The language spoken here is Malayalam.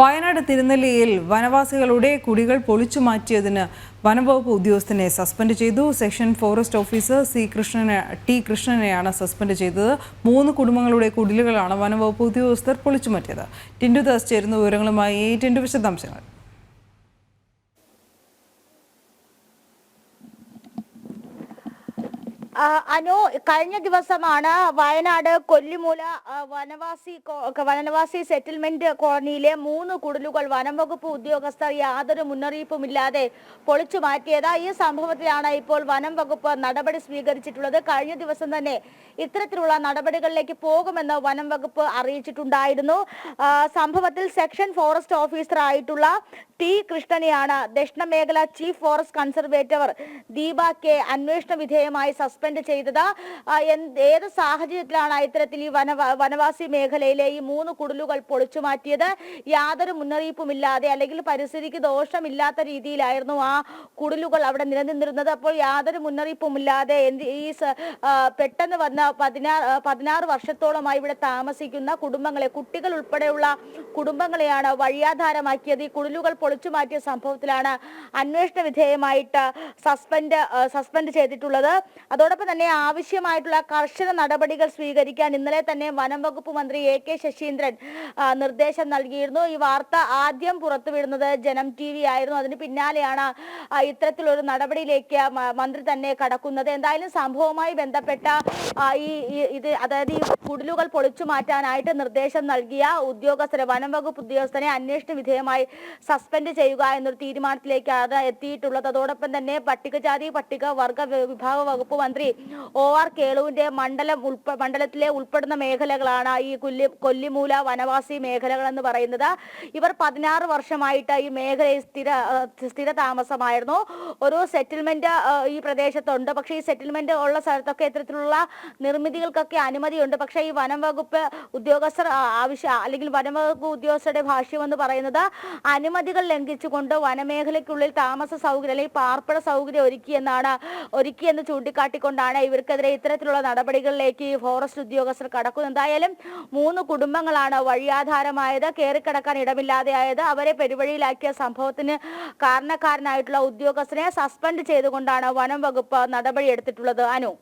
വയനാട് തിരുനെല്ലിയിൽ വനവാസികളുടെ കുടികൾ പൊളിച്ചു മാറ്റിയതിന് വനംവകുപ്പ് ഉദ്യോഗസ്ഥനെ സസ്പെൻഡ് ചെയ്തു. സെക്ഷൻ ഫോറസ്റ്റ് ഓഫീസർ സി കൃഷ്ണനെ ടി കൃഷ്ണനെയാണ് സസ്പെൻഡ് ചെയ്തത്. മൂന്ന് കുടുംബങ്ങളുടെ കുടിലുകളാണ് വനംവകുപ്പ് ഉദ്യോഗസ്ഥർ പൊളിച്ചു മാറ്റിയത്. ടിൻഡു ദാസ് ചേരുന്ന വിവരങ്ങളുമായി ടിൻഡു വിശദാംശങ്ങൾ. അനു കഴിഞ്ഞ ദിവസമാണ് വയനാട് കൊല്ലിമൂല വനവാസി വനവാസി സെറ്റിൽമെന്റ് കോളനിയിലെ മൂന്ന് കുടിലുകൾ വനം വകുപ്പ് ഉദ്യോഗസ്ഥർ യാതൊരു മുന്നറിയിപ്പുമില്ലാതെ പൊളിച്ചു മാറ്റിയത്. ഈ സംഭവത്തിലാണ് ഇപ്പോൾ വനം വകുപ്പ് നടപടി സ്വീകരിച്ചിട്ടുള്ളത്. കഴിഞ്ഞ ദിവസം തന്നെ ഇത്തരത്തിലുള്ള നടപടികളിലേക്ക് പോകുമെന്ന് വനം വകുപ്പ് അറിയിച്ചിട്ടുണ്ടായിരുന്നു സംഭവത്തിൽ സെക്ഷൻ ഫോറസ്റ്റ് ഓഫീസർ ആയിട്ടുള്ള ടി കൃഷ്ണനെയാണ് ദക്ഷിണ മേഖല chief forest conservator Deepa K. അന്വേഷണ വിധേയമായി സസ്പെൻഡ് ചെയ്തത്. ആ, എന്ത് ഏത് സാഹചര്യത്തിലാണ് ഇത്തരത്തിൽ ഈ വന വനവാസി മേഖലയിലെ ഈ മൂന്ന് കുടലുകൾ പൊളിച്ചു മാറ്റിയത്? യാതൊരു മുന്നറിയിപ്പുമില്ലാതെ അല്ലെങ്കിൽ പരിസ്ഥിതിക്ക് ദോഷമില്ലാത്ത രീതിയിലായിരുന്നു ആ കുടലുകൾ അവിടെ നിലനിന്നിരുന്നത്. അപ്പോൾ യാതൊരു മുന്നറിയിപ്പുമില്ലാതെ ഈ പെട്ടെന്ന് വന്ന പതിനാറ് പതിനാറ് വർഷത്തോളമായി ഇവിടെ താമസിക്കുന്ന കുടുംബങ്ങളെ കുട്ടികൾ ഉൾപ്പെടെയുള്ള കുടുംബങ്ങളെയാണ് വഴിയാധാരമാക്കിയത്. ഈ കുടലുകൾ പൊളിച്ചു മാറ്റിയ സംഭവത്തിലാണ് അന്വേഷണ വിധേയമായിട്ട് സസ്പെൻഡ് സസ്പെൻഡ് ചെയ്തിട്ടുള്ളത്. അതോടൊപ്പം തന്നെ ആവശ്യമായിട്ടുള്ള കർശന നടപടികൾ സ്വീകരിക്കാൻ ഇന്നലെ തന്നെ വനംവകുപ്പ് മന്ത്രി എ കെ ശശീന്ദ്രൻ നിർദ്ദേശം നൽകിയിരുന്നു. ഈ വാർത്ത ആദ്യം പുറത്തുവിടുന്നത് ജനം ടി വി ആയിരുന്നു. അതിന് പിന്നാലെയാണ് ഇത്തരത്തിലൊരു നടപടിയിലേക്ക് മന്ത്രി തന്നെ കടക്കുന്നത്. എന്തായാലും സംഭവവുമായി ബന്ധപ്പെട്ട ഈ ഈ- ഇത് അതായത് ഈ കുടിലുകൾ പൊളിച്ചു മാറ്റാനായിട്ട് നിർദ്ദേശം നൽകിയ ഉദ്യോഗസ്ഥരെ വനംവകുപ്പ് ഉദ്യോഗസ്ഥനെ അന്വേഷണ വിധേയമായി സസ്പെൻഡ് ചെയ്യുക എന്നൊരു തീരുമാനത്തിലേക്കാണ് എത്തിയിട്ടുള്ളത്. അതോടൊപ്പം തന്നെ പട്ടികജാതി പട്ടിക വർഗ വിഭാഗ വകുപ്പ് മന്ത്രി ഒ ആർ കേളുവിന്റെ മണ്ഡലം ഉൾപ്പ മണ്ഡലത്തിലെ ഉൾപ്പെടുന്ന മേഖലകളാണ് ഈ കൊല്ലി കൊല്ലിമൂല വനവാസി മേഖലകൾ എന്ന് പറയുന്നത്. ഇവർ പതിനാറ് വർഷമായിട്ട് ഈ മേഖലയിൽ സ്ഥിര സ്ഥിര താമസമായിരുന്നു. ഒരു സെറ്റിൽമെന്റ് ഈ പ്രദേശത്തുണ്ട്. പക്ഷേ ഈ സെറ്റിൽമെന്റ് ഉള്ള സ്ഥലത്തൊക്കെ ഇത്തരത്തിലുള്ള നിർമ്മിതികൾക്കൊക്കെ അനുമതിയുണ്ട്. പക്ഷേ ഈ വനം വകുപ്പ് ഉദ്യോഗസ്ഥർ ആവശ്യ അല്ലെങ്കിൽ വനംവകുപ്പ് ഉദ്യോഗസ്ഥരുടെ ഭാഷ്യം എന്ന് പറയുന്നത് അനുമതികൾ ലംഘിച്ചുകൊണ്ട് വനമേഖലയ്ക്കുള്ളിൽ താമസ സൗകര്യം അല്ലെങ്കിൽ പാർപ്പിട സൗകര്യം ഒരുക്കിയെന്നാണ് ഒരുക്കിയെന്ന് ചൂണ്ടിക്കാട്ടിക്കൊണ്ടാണ് ഇവർക്കെതിരെ ഇത്തരത്തിലുള്ള നടപടികളിലേക്ക് ഫോറസ്റ്റ് ഉദ്യോഗസ്ഥർ കടക്കുന്നത്. എന്തായാലും മൂന്ന് കുടുംബങ്ങളാണ് വഴിയാധാരമായത് കയറിക്കിടക്കാൻ ഇടമില്ലാതെയായത്. അവരെ പെരുവഴിയിലാക്കിയ സംഭവത്തിന് കാരണക്കാരനായിട്ടുള്ള ഉദ്യോഗസ്ഥനെ സസ്പെൻഡ് ചെയ്തുകൊണ്ടാണ് വനം വകുപ്പ് നടപടിയെടുത്തിട്ടുള്ളത്. അനു.